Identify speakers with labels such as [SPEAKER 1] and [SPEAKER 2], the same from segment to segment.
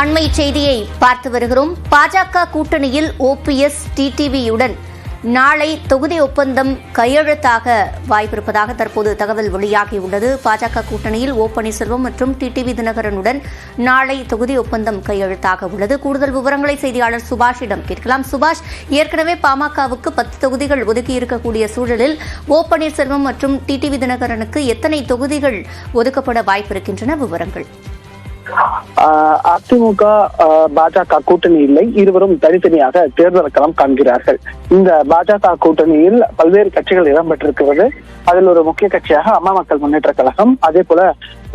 [SPEAKER 1] அண்மை செய்தியை பார்த்து வருகிறோம். பாஜக கூட்டணியில் ஓபிஎஸ் டிடிவியுடன் நாளை தொகுதி ஒப்பந்தம் கையெழுத்தாக வாய்ப்பிருப்பதாக தற்போது தகவல் வெளியாகியுள்ளது பாஜக கூட்டணியில் ஓ பன்னீர்செல்வம் மற்றும் டிடிவி தினகரனுடன் நாளை தொகுதி ஒப்பந்தம் கையெழுத்தாக உள்ளது. கூடுதல் விவரங்களை செய்தியாளர் சுபாஷிடம் கேட்கலாம். சுபாஷ் ஏற்கனவே பாமகவுக்கு பத்து தொகுதிகள் ஒதுக்கி இருக்கக்கூடிய சூழலில் ஓ பன்னீர்செல்வம் மற்றும் டிடிவி தினகரனுக்கு எத்தனை தொகுதிகள் ஒதுக்கப்பட வாய்ப்பிருக்கின்றன? விவரங்கள்.
[SPEAKER 2] அதிமுக பாஜக கூட்டணி இல்லை. இருவரும் தனித்தனியாக தேர்தல் களம் காண்கிறார்கள். இந்த பாஜக கூட்டணியில் பல்வேறு கட்சிகள் இடம்பெற்றிருக்கிறது. அதில் ஒரு முக்கிய கட்சியாக அம்மா மக்கள் முன்னேற்ற கழகம் அதே போல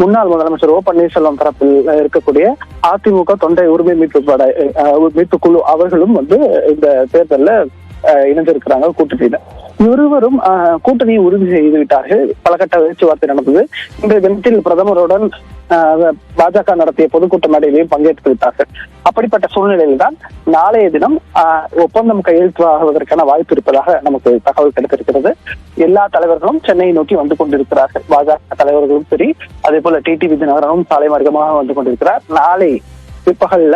[SPEAKER 2] முன்னாள் முதலமைச்சர் ஓ பன்னீர்செல்வம் தரப்பில் இருக்கக்கூடிய அதிமுக தொண்டை உரிமை மீட்பு படை மீட்பு குழு அவர்களும் வந்து இந்த தேர்தலில் இணைந்திருக்கிறாங்க கூட்டணியில. இருவரும் ஆஹ், கூட்டணியை உறுதி செய்து விட்டார்கள் பல கட்ட பேச்சுவார்த்தை நடந்தது. இன்றைய தினத்தில் பிரதமருடன் பாஜக நடத்திய பொதுக்கூட்ட மேடையிலையும் பங்கேற்று விட்டார்கள். அப்படிப்பட்ட சூழ்நிலையில்தான் நாளைய தினம் ஆஹ், ஒப்பந்தம் கையெழுத்தாகுவதற்கான வாய்ப்பு இருப்பதாக நமக்கு தகவல் கிடைத்திருக்கிறது. எல்லா தலைவர்களும் சென்னையை நோக்கி வந்து கொண்டிருக்கிறார்கள். பாஜக தலைவர்களும் சரி அதே போல டிடிவி தினகரனும் சாலை மார்க்கமாக வந்து கொண்டிருக்கிறார். நாளை பிற்பகல்ல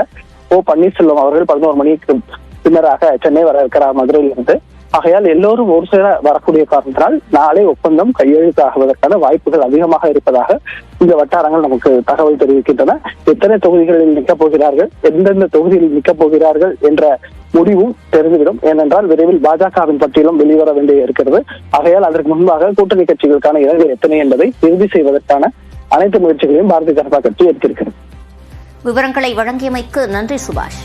[SPEAKER 2] ஓ பன்னீர்செல்வம் அவர்கள் பதினோரு மணிக்கு பின்னராக சென்னை வர இருக்கிறார் மதுரையில் இருந்து ஆகையால் எல்லோரும் ஒரு சேர வரக்கூடிய காரணத்தினால் நாளை ஒப்பந்தம் கையெழுத்தாகுவதற்கான வாய்ப்புகள் அதிகமாக இருப்பதாக இந்த வட்டாரங்கள் நமக்கு தகவல் தெரிவிக்கின்றன. எத்தனை தொகுதிகளில் நிற்கப் போகிறார்கள் எந்தெந்த தொகுதியில் நிற்கப் போகிறார்கள் என்ற முடிவும் தெரிந்துவிடும். ஏனென்றால் விரைவில் பாஜகவின் பட்டியலும் வெளிவர வேண்டிய இருக்கிறது. ஆகையால் அதற்கு முன்பாக கூட்டணி கட்சிகளுக்கான இடங்கள் எத்தனை என்பதை இறுதி செய்வதற்கான அனைத்து முயற்சிகளையும் பாரதிய ஜனதா கட்சி எடுத்திருக்கிறது.
[SPEAKER 1] விவரங்களை வழங்கியமைக்கு நன்றி சுபாஷ்.